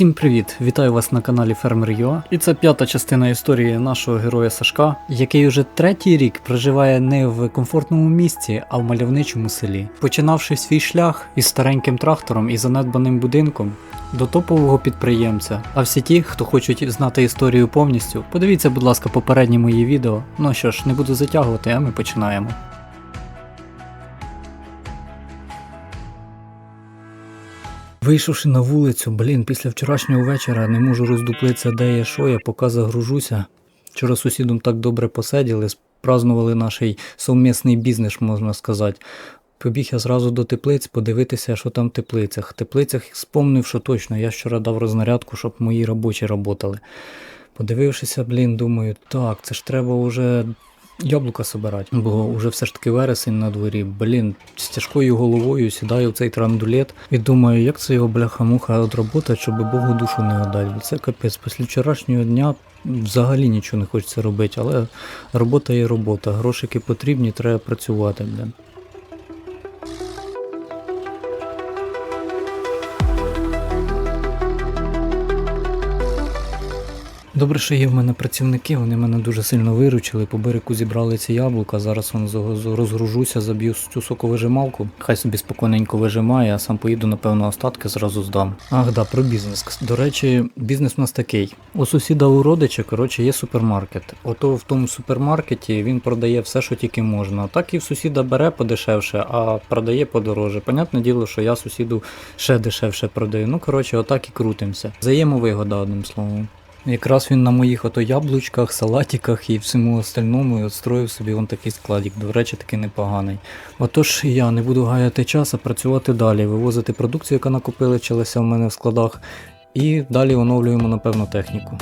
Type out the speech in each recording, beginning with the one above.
Всім привіт! Вітаю вас на каналі Фермер Йоа. І це п'ята частина історії нашого героя Сашка, який уже третій рік проживає не в комфортному місці, а в мальовничому селі. Починавши свій шлях із стареньким трактором і занедбаним будинком до топового підприємця. А всі ті, хто хочуть знати історію повністю, подивіться, будь ласка, попередні мої відео. Ну що ж, не буду затягувати, а ми починаємо. Вийшовши на вулицю, блін, після вчорашнього вечора не можу роздуплитися, де я що, я поки загружуся. Вчора сусідом так добре посиділи, празднували наш совмісний бізнес, можна сказати. Побіг я зразу до теплиць подивитися, що там в теплицях. В теплицях спомнив, що точно, я вчора дав рознарядку, щоб мої робочі працювали. Подивившися, блін, думаю, так, це ж треба вже яблука собирати, бо вже все ж таки вересень на дворі. Блін, з тяжкою головою сідаю в цей трандулет і думаю, як це його бляха-муха отработати, щоб Богу душу не отдати. Це капець. Після вчорашнього дня взагалі нічого не хочеться робити, але робота є робота. Грошики потрібні, треба працювати. Блін. Добре, що є в мене працівники, вони мене дуже сильно виручили. По берегу зібрали ці яблука. Зараз он розгружуся, заб'ю цю соковижималку. Хай собі спокійненько вижимає, а сам поїду, напевно, остатки зразу здам. Ах, да, про бізнес. До речі, бізнес у нас такий. У сусіда у родича, коротше, є супермаркет. Ото в тому супермаркеті він продає все, що тільки можна. Так і в сусіда бере подешевше, а продає подороже. Понятне діло, що я сусіду ще дешевше продаю. Ну, коротше, отак і крутимося. Взаємовигода, одним словом. Якраз він на моїх ото яблучках, салатиках і всьому остальному і отстроїв собі вон такий складик. До речі, такий непоганий. Отож, я не буду гаяти час, а працювати далі, вивозити продукцію, яка накопиличилася в мене в складах, і далі оновлюємо, напевно, техніку.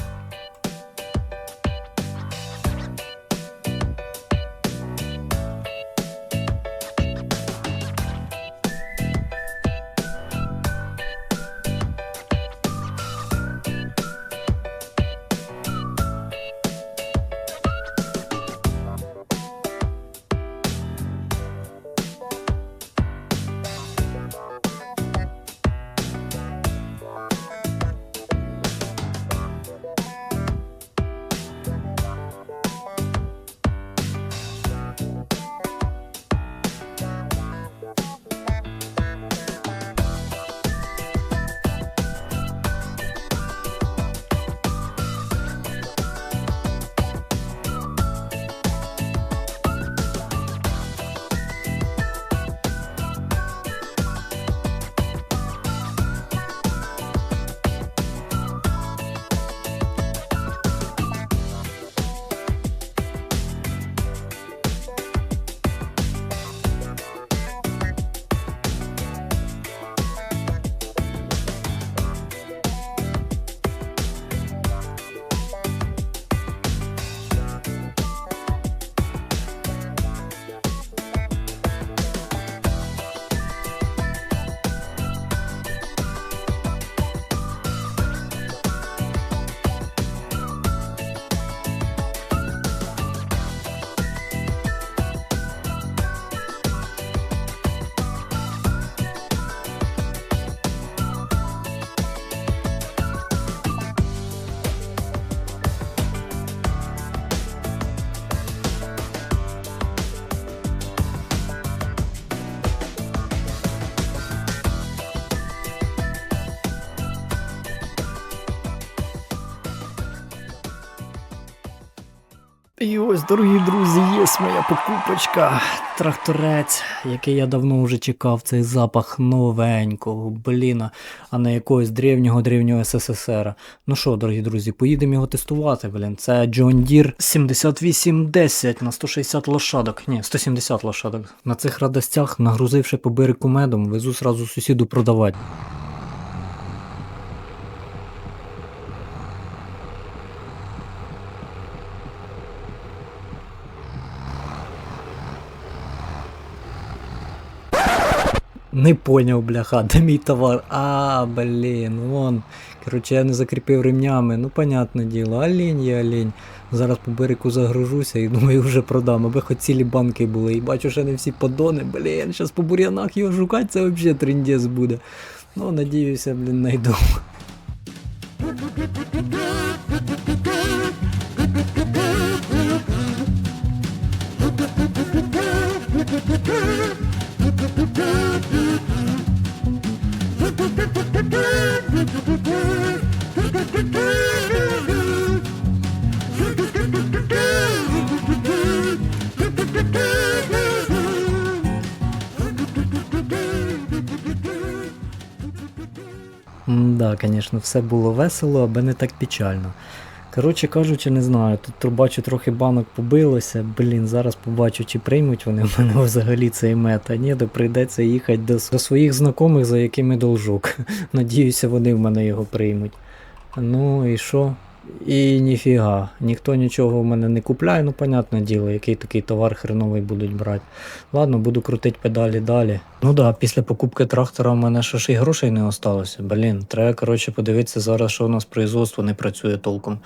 І ось, дорогі друзі, є моя покупочка. Тракторець, який я давно вже чекав, цей запах новенького, бліна, а не якогось древнього древнього СССР. Ну що, дорогі друзі, поїдемо його тестувати, блін. Це John Deere 7810 на 160 лошадок. Ні, 170 лошадок. На цих радостях, нагрузивши по берегу медом, везу сразу сусіду продавати. Не поняв, бляха, де мій товар. А, блін, вон. Коротше, я не закріпив ремнями. Ну, понятне діло, олень є олень. Зараз по берегу загружуся і думаю, вже продам, аби хоч цілі банки були. І бачу, що не всі подони, блін, зараз по бур'янах його шукати, це взагалі трендець буде. Ну, надіюся, блін, найду. Да, звісно, все було весело, аби не так печально. Коротше кажучи, не знаю, тут бачу трохи банок побилося. Блін, зараз побачу, чи приймуть вони в мене взагалі цей мета. Ні, то прийдеться їхати до, до своїх знайомих, за якими должок. Надіюся, вони в мене його приймуть. Ну і що? І ніфіга, ніхто нічого в мене не купляє, ну понятне діло, який такий товар хреновий будуть брати. Ладно, буду крутити педалі далі. Ну да, після покупки трактора в мене ще ж і грошей не осталося. Блін, треба, коротше, подивитися зараз, що у нас производство не працює толком.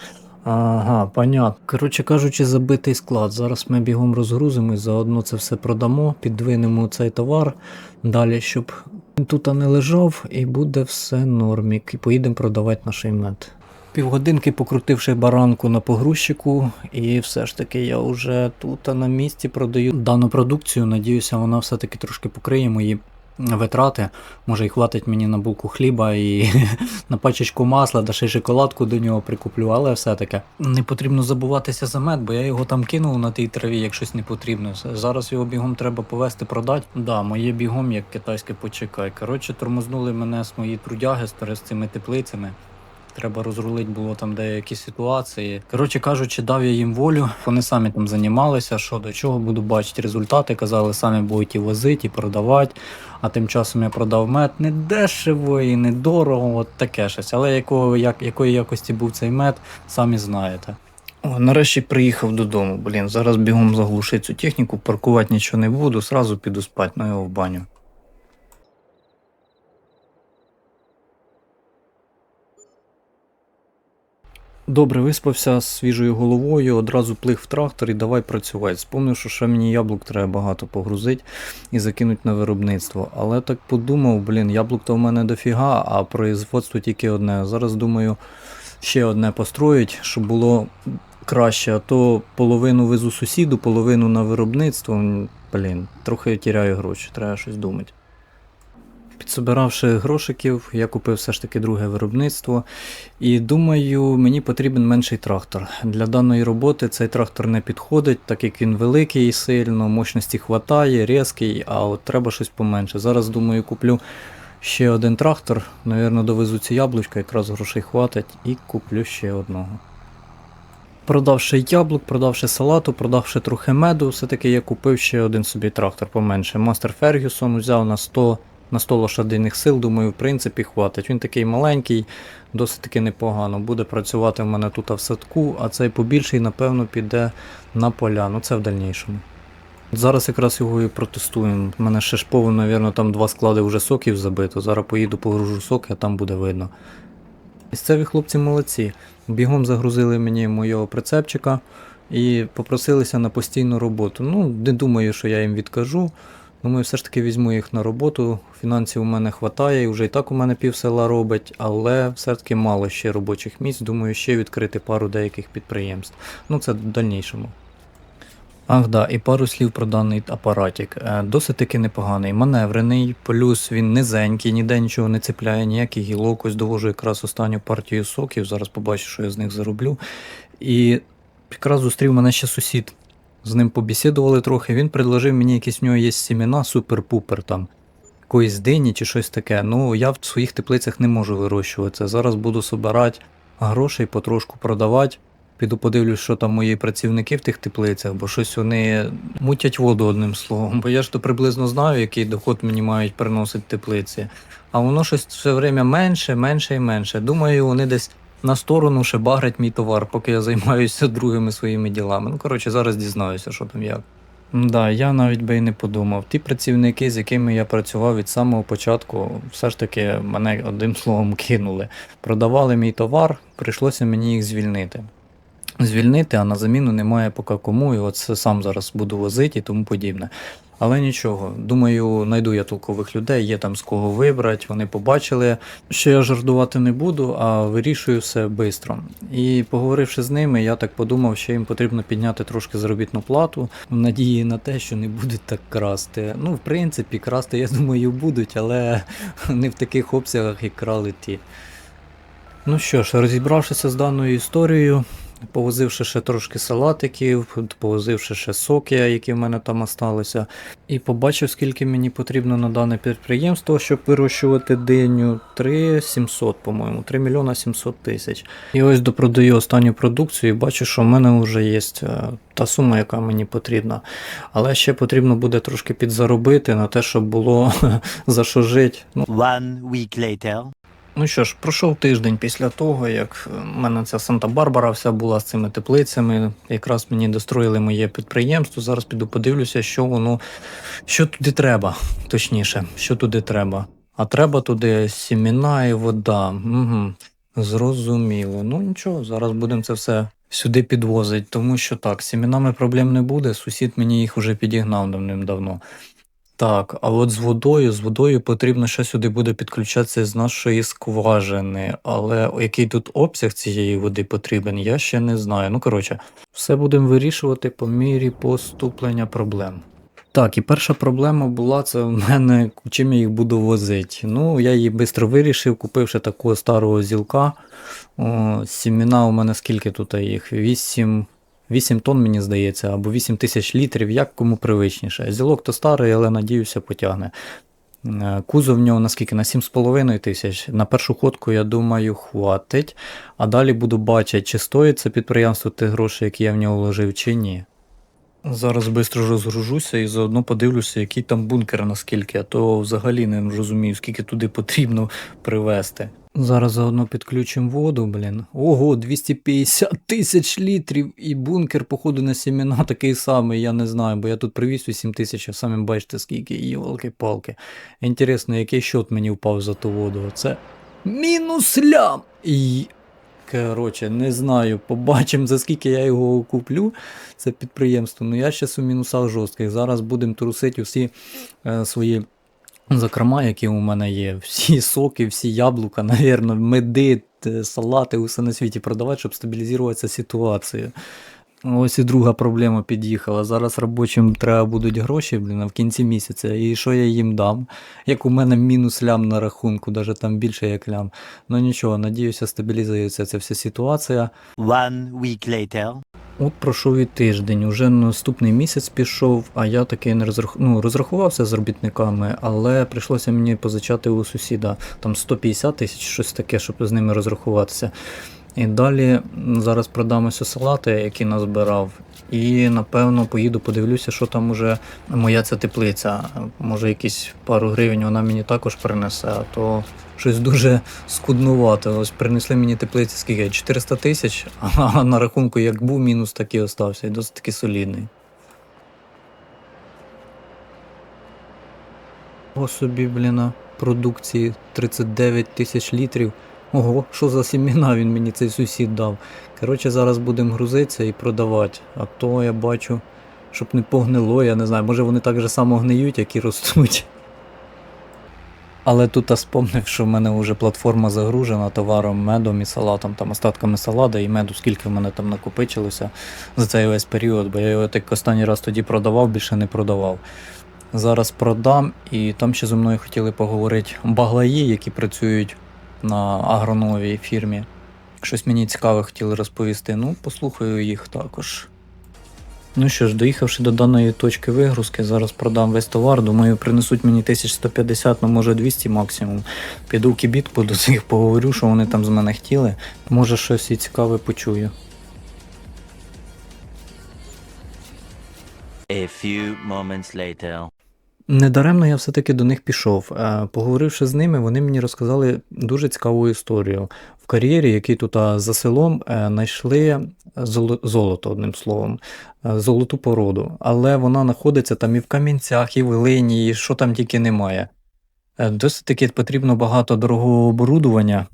Ага, понятно. Коротше кажучи, забитий склад. Зараз ми бігом розгрузимо і заодно це все продамо, підвинемо цей товар далі, щоб він тут не лежав, і буде все нормік. І поїдемо продавати наш мед. Півгодинки покрутивши баранку на погрузчику, і все ж таки я вже тут на місці продаю дану продукцію. Надіюся, вона все-таки трошки покриє мої витрати. Може і хватить мені на булку хліба і на пачечку масла, да ще й шоколадку до нього прикуплю, але все-таки не потрібно забуватися за мед, бо я його там кинув на тій траві, як щось не потрібно. Зараз його бігом треба повезти, продати. Да, моє бігом, як китайське почекай. Коротше, тормознули мене з мої трудяги з цими теплицями. Треба розрулити було там деякі ситуації. Коротше кажучи, дав я їм волю. Вони самі там займалися, що до чого буду бачити результати. Казали, самі будуть і возити, і продавати. А тим часом я продав мед не дешево і не дорого, от таке щось. Але якого, як, якої якості був цей мед, самі знаєте. О, нарешті приїхав додому. Блін, зараз бігом заглушити цю техніку, паркувати нічого не буду, сразу піду спати, ну його в баню. Добре виспався свіжою головою, одразу плих в трактор і давай працювати. Спомнив, що ще мені яблук треба багато погрузити і закинути на виробництво. Але так подумав, блін, яблук то в мене дофіга, а производство тільки одне. Зараз думаю, ще одне построїть, щоб було краще, а то половину везу сусіду, половину на виробництво. Блін, трохи тіряю гроші, треба щось думати. Підсобиравши грошиків, я купив все ж таки друге виробництво. І думаю, мені потрібен менший трактор. Для даної роботи цей трактор не підходить, так як він великий і сильно, мощності хватає, різкий, а от треба щось поменше. Зараз думаю, куплю ще один трактор. Навірно, довезу ці яблучка, якраз грошей хватить, і куплю ще одного. Продавши яблук, продавши салату, продавши трохи меду, все-таки я купив ще один собі трактор поменше. Мастер Фергюсон взяв на 100 на 100 лошадиних сил, думаю, в принципі, хватить. Він такий маленький, досить таки непогано. Буде працювати в мене тут в садку, а цей побільший, напевно, піде на поля. Ну це в дальнішому. Зараз якраз його і протестуємо. У мене ще ж повно, навірно, там два склади вже соків забито. Зараз поїду погружу соки, а там буде видно. Місцеві хлопці молодці. Бігом загрузили мені мого прицепчика і попросилися на постійну роботу. Ну, не думаю, що я їм відкажу. Думаю, все ж таки візьму їх на роботу. Фінансів у мене вистачає, і вже і так у мене пів села робить, але все-таки мало ще робочих місць. Думаю, ще відкрити пару деяких підприємств. Ну, це в дальнішому. Ах, да, і пару слів про даний апаратик. Е, Досить таки непоганий, маневрений, плюс він низенький, ніде нічого не цепляє, ніяких гілок. Ось довожу якраз останню партію соків. Зараз побачу, що я з них зароблю. І якраз зустрів мене ще сусід. З ним побесідували трохи. Він предложив мені якісь в нього є сімена, супер-пупер там. Якоїсь дині чи щось таке. Ну, я в своїх теплицях не можу вирощувати. Зараз буду собирати грошей, потрошку продавати. Піду подивлюсь, що там мої працівники в тих теплицях, бо щось вони мутять воду одним словом. Бо я ж то приблизно знаю, який доход мені мають приносити теплиці. А воно щось все время менше, менше і менше. Думаю, вони десь на сторону ще багрять мій товар, поки я займаюся другими своїми ділами. Ну, коротше, зараз дізнаюся, що там як. Да, я навіть би і не подумав. Ті працівники, з якими я працював від самого початку, все ж таки мене одним словом кинули. Продавали мій товар, прийшлося мені їх звільнити. Звільнити, а на заміну немає поки кому, і от сам зараз буду возити і тому подібне. Але нічого, думаю, знайду я толкових людей, є там з кого вибрати, вони побачили, що я жартувати не буду, а вирішую все швидко. І поговоривши з ними, я так подумав, що їм потрібно підняти трошки заробітну плату в надії на те, що не будуть так красти. Ну, в принципі, красти, я думаю, будуть, але не в таких обсягах, як крали ті. Ну що ж, розібравшися з даною історією, повозивши ще трошки салатиків, повозивши ще соки, які в мене там осталися, і побачив, скільки мені потрібно на дане підприємство, щоб вирощувати диню. 3 700, по-моєму, 3 мільйона 700 тисяч. І ось допродаю останню продукцію і бачу, що в мене вже є е, та сума, яка мені потрібна. Але ще потрібно буде трошки підзаробити на те, щоб було за що жити. Ну, One week later. Ну що ж, пройшов тиждень після того, як в мене ця Санта-Барбара вся була з цими теплицями. Якраз мені достроїли моє підприємство. Зараз піду подивлюся, що воно що туди треба, точніше, що туди треба. А треба туди сіміна і вода. Угу. Зрозуміло. Ну нічого, зараз будемо це все сюди підвозити, тому що так, з сімінами проблем не буде. Сусід мені їх уже підігнав давним-давно. Так, а от з водою, з водою потрібно ще сюди буде підключатися з нашої скважини, але який тут обсяг цієї води потрібен, я ще не знаю. Ну, коротше, все будемо вирішувати по мірі поступлення проблем. Так, і перша проблема була це в мене, чим я їх буду возити. Ну, я її швидко вирішив, купивши такого старого зілка. О, сіміна у мене скільки тут їх? 8 8 тонн, мені здається, або 8 тисяч літрів, як кому привичніше. Зілок то старий, але надіюся, потягне. Е, Кузов в нього наскільки? На 7,5 тисяч. На першу ходку, я думаю, хватить. А далі буду бачити, чи стоїть це підприємство тих грошей, які я в нього вложив, чи ні. Зараз швидко розгружуся і заодно подивлюся, який там бункер наскільки, а то взагалі не розумію, скільки туди потрібно привезти. Зараз заодно підключимо воду, блін. Ого, 250 тисяч літрів і бункер, походу, на сімена такий самий, я не знаю, бо я тут привіз 8 тисяч, а самі бачите скільки, йолки-палки. Інтересно, який счет мені впав за ту воду. Це мінус лям! І... Коротше, не знаю, побачимо, за скільки я його куплю, це підприємство. Ну я зараз у мінусах жорстких. Зараз будемо трусити усі е, свої закрома, які у мене є. Всі соки, всі яблука, навірно, меди, салати, усе на світі продавати, щоб стабілізуватися ситуацію. Ось і друга проблема під'їхала. Зараз робочим треба будуть гроші, блін, а в кінці місяця. І що я їм дам? Як у мене мінус лям на рахунку, навіть там більше як лям. Ну нічого, надіюся, стабілізується ця вся ситуація. One week later. От пройшов і тиждень, уже наступний місяць пішов, а я таки не розрах... ну, розрахувався з робітниками, але прийшлося мені позичати у сусіда там 150 тисяч, щось таке, щоб з ними розрахуватися. І далі зараз продам ось салати, які назбирав. І напевно поїду, подивлюся, що там уже моя ця теплиця. Може, якісь пару гривень вона мені також принесе, а то щось дуже скуднувато. Ось принесли мені теплиці скільки? 400 тисяч, а на рахунку як був мінус, так і остався. І досить таки солідний. О собі, бліна, продукції 39 тисяч літрів. Ого, що за сіміна він мені цей сусід дав. Коротше, зараз будемо грузитися і продавати. А то я бачу, щоб не погнило, я не знаю, може вони так же само гниють, як і ростуть. Але тут я спомнив, що в мене вже платформа загружена товаром, медом і салатом, там остатками салата і меду, скільки в мене там накопичилося за цей весь період, бо я його так останній раз тоді продавав, більше не продавав. Зараз продам, і там ще зі мною хотіли поговорити баглаї, які працюють на агроновій фірмі. Щось мені цікаве хотіли розповісти. Ну, послухаю їх також. Ну що ж, доїхавши до даної точки вигрузки, зараз продам весь товар. Думаю, принесуть мені 1150, ну може 200 максимум. Піду в кібітку до цих поговорю, що вони там з мене хотіли. Може щось і цікаве почую. A few moments later. Недаремно я все-таки до них пішов. Е, Поговоривши з ними, вони мені розказали дуже цікаву історію. В кар'єрі, який тут за селом, е, знайшли золото, одним словом, е, золоту породу. Але вона знаходиться там і в камінцях, і в глині, і що там тільки немає. Е, Досить таки потрібно багато дорогого оборудування.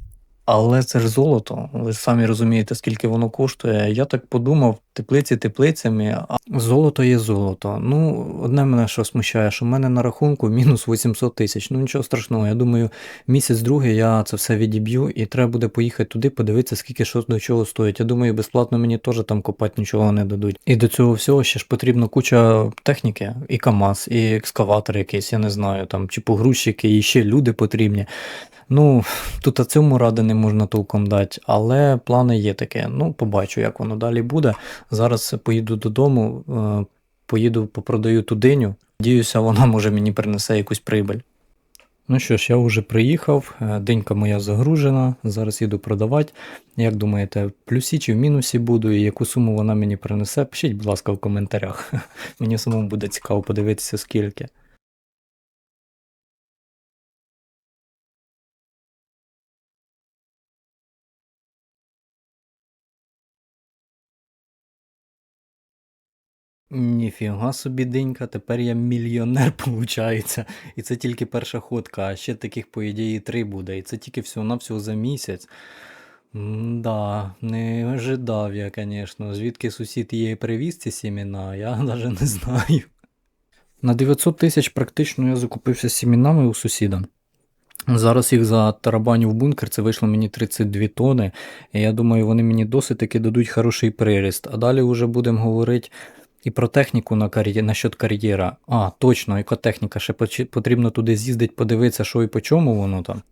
Але це ж золото. Ви самі розумієте, скільки воно коштує. Я так подумав, теплиці теплицями, а золото є золото. Ну, одне мене що смущає, що в мене на рахунку мінус 800 тисяч. Ну нічого страшного. Я думаю, місяць другий я це все відіб'ю, і треба буде поїхати туди, подивитися, скільки що до чого стоїть. Я думаю, безплатно мені теж там копати нічого не дадуть. І до цього всього ще ж потрібно куча техніки, і КАМАЗ, і екскаватор якийсь, я не знаю, там, чи погрузчики, і ще люди потрібні. Ну, тут о цьому ради не можна толком дати, але плани є таке. Ну, побачу, як воно далі буде. Зараз поїду додому, е, поїду попродаю ту. Надіюся, вона може мені принесе якусь прибиль. Ну що ж, я вже приїхав, е, денька моя загружена, зараз їду продавати. Як думаєте, в плюсі чи в мінусі буду, і яку суму вона мені принесе? Пишіть, будь ласка, в коментарях. Мені самому буде цікаво подивитися, скільки. Ніфіга собі денька, тепер я мільйонер, получається. І це тільки перша ходка, а ще таких, по ідеї, три буде. І це тільки всього-навсього за місяць. Да, не ожидав я, звісно. Звідки сусід їй привіз ці сімена, я навіть не знаю. На 900 тисяч практично я закупився сімінами у сусіда. Зараз їх за тарабаню в бункер, це вийшло мені 32 тони. І я думаю, вони мені досить таки дадуть хороший приріст. А далі вже будемо говорити і про техніку на кар'є... насчет кар'єра. А, точно, екотехніка. ще потрібно туди з'їздити, подивитися, що і по чому воно там.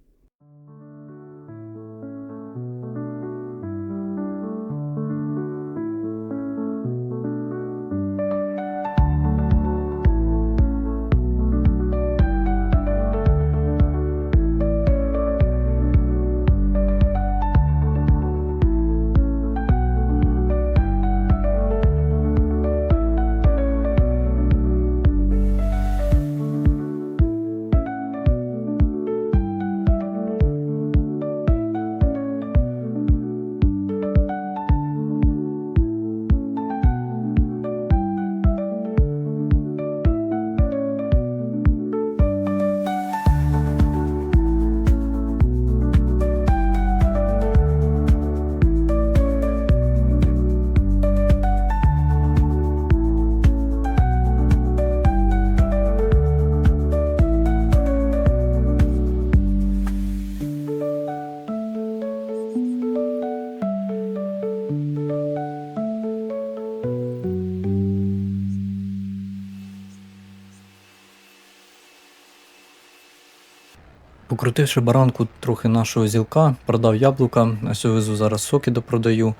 Покрутивши баранку трохи нашого зілка, продав яблука, ось везу зараз соки допродаю.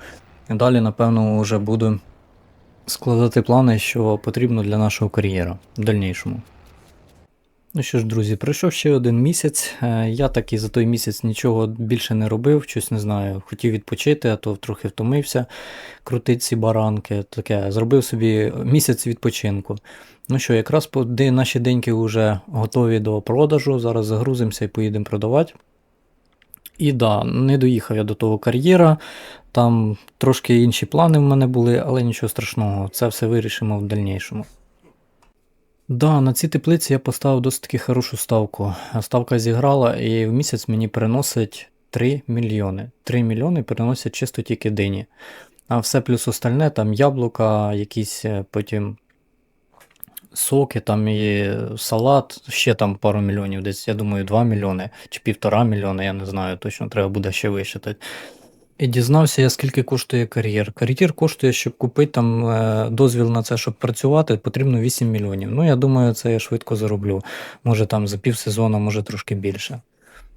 Далі, напевно, вже буду складати плани, що потрібно для нашого кар'єра в дальнішому. Ну що ж, друзі, пройшов ще один місяць. Е, Я так і за той місяць нічого більше не робив, щось не знаю. Хотів відпочити, а то трохи втомився крутити ці баранки. Таке, зробив собі місяць відпочинку. Ну що, якраз наші деньки вже готові до продажу. Зараз загрузимося і поїдемо продавати. І да, не доїхав я до того кар'єра. Там трошки інші плани в мене були, але нічого страшного, це все вирішимо в дальнішому. Да, на ці теплиці я поставив досить хорошу ставку. Ставка зіграла і в місяць мені приносить 3 мільйони. 3 мільйони приносять чисто тільки дині. А все плюс остальне, там яблука, якісь е, потім соки, там і салат, ще там пару мільйонів, десь, я думаю, 2 мільйони чи півтора мільйона, я не знаю, точно треба буде ще вищитати. І дізнався я, скільки коштує кар'єр. Кар'єр коштує, щоб купити там е, дозвіл на це, щоб працювати, потрібно 8 мільйонів. Ну, я думаю, це я швидко зароблю. Може там за півсезону, може трошки більше.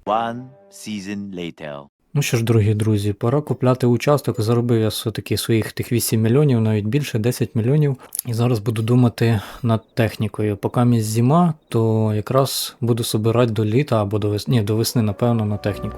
One season later. Ну що ж, дорогі друзі, пора купляти участок. Заробив я все-таки своїх тих 8 мільйонів, навіть більше 10 мільйонів. І зараз буду думати над технікою. Поки місь зима, то якраз буду собирати до літа або до весни, ні, до весни, напевно, на техніку.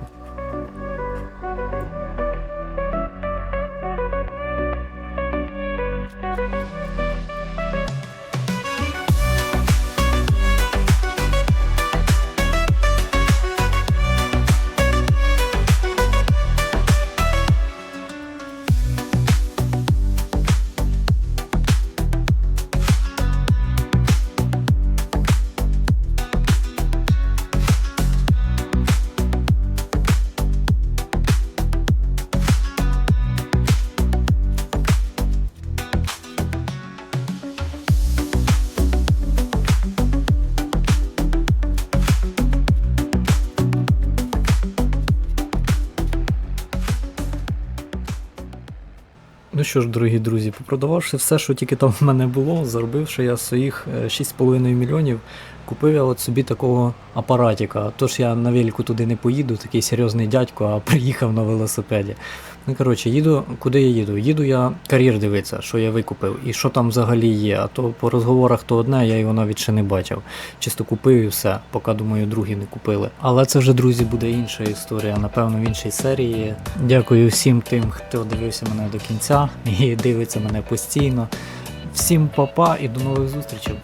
Ну що ж, дорогі друзі, попродававши все, що тільки там в мене було, заробивши я своїх е, 6,5 мільйонів, купив я от собі такого апаратіка. Тож я на велику туди не поїду, такий серйозний дядько, а приїхав на велосипеді. Ну коротше, їду, куди я їду? Їду я кар'єр дивитися, що я викупив і що там взагалі є. А то по розговорах то одне, я його навіть ще не бачив. Чисто купив і все, поки думаю, другі не купили. Але це вже, друзі, буде інша історія, напевно, в іншій серії. Дякую всім тим, хто дивився мене до кінця і дивиться мене постійно. Всім па-па і до нових зустрічей.